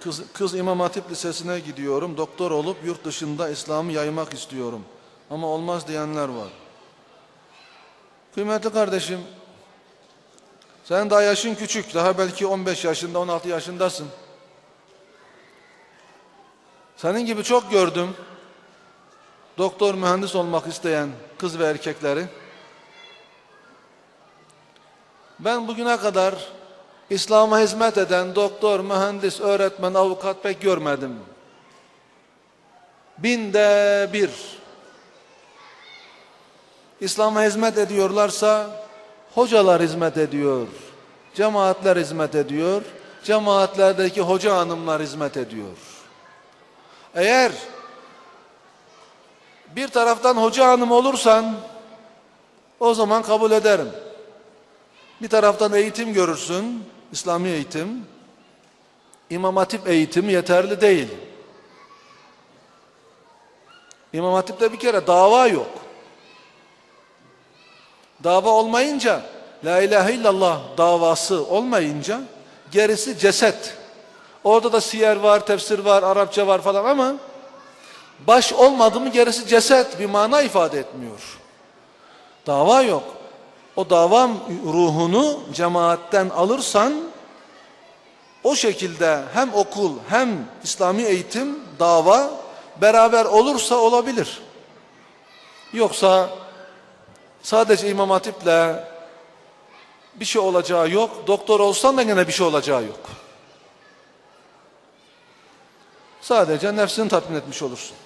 Kız, kız İmam Hatip Lisesi'ne gidiyorum. Doktor olup yurt dışında İslam'ı yaymak istiyorum. Ama olmaz diyenler var. Kıymetli kardeşim, sen daha yaşın küçük. Daha belki 15 yaşında, 16 yaşındasın. Senin gibi çok gördüm. Doktor, mühendis olmak isteyen kız ve erkekleri. Ben bugüne kadar İslam'a hizmet eden doktor, mühendis, öğretmen, avukat pek görmedim. Binde bir. İslam'a hizmet ediyorlarsa hocalar hizmet ediyor. Cemaatler hizmet ediyor. Cemaatlerdeki hoca hanımlar hizmet ediyor. Eğer bir taraftan hoca hanım olursan o zaman kabul ederim. Bir taraftan eğitim görürsün, İslami eğitim. İmam Hatip eğitimi yeterli değil. İmam Hatip'te bir kere dava yok. Dava olmayınca, La ilahe illallah davası olmayınca gerisi ceset. Orada da siyer var, tefsir var, Arapça var falan ama baş olmadı mı gerisi ceset bir mana ifade etmiyor. Dava yok. O dava ruhunu cemaatten alırsan o şekilde hem okul hem İslami eğitim, dava beraber olursa olabilir. Yoksa sadece İmam Hatip'le bir şey olacağı yok. Doktor olsan da gene bir şey olacağı yok. Sadece nefsini tatmin etmiş olursun.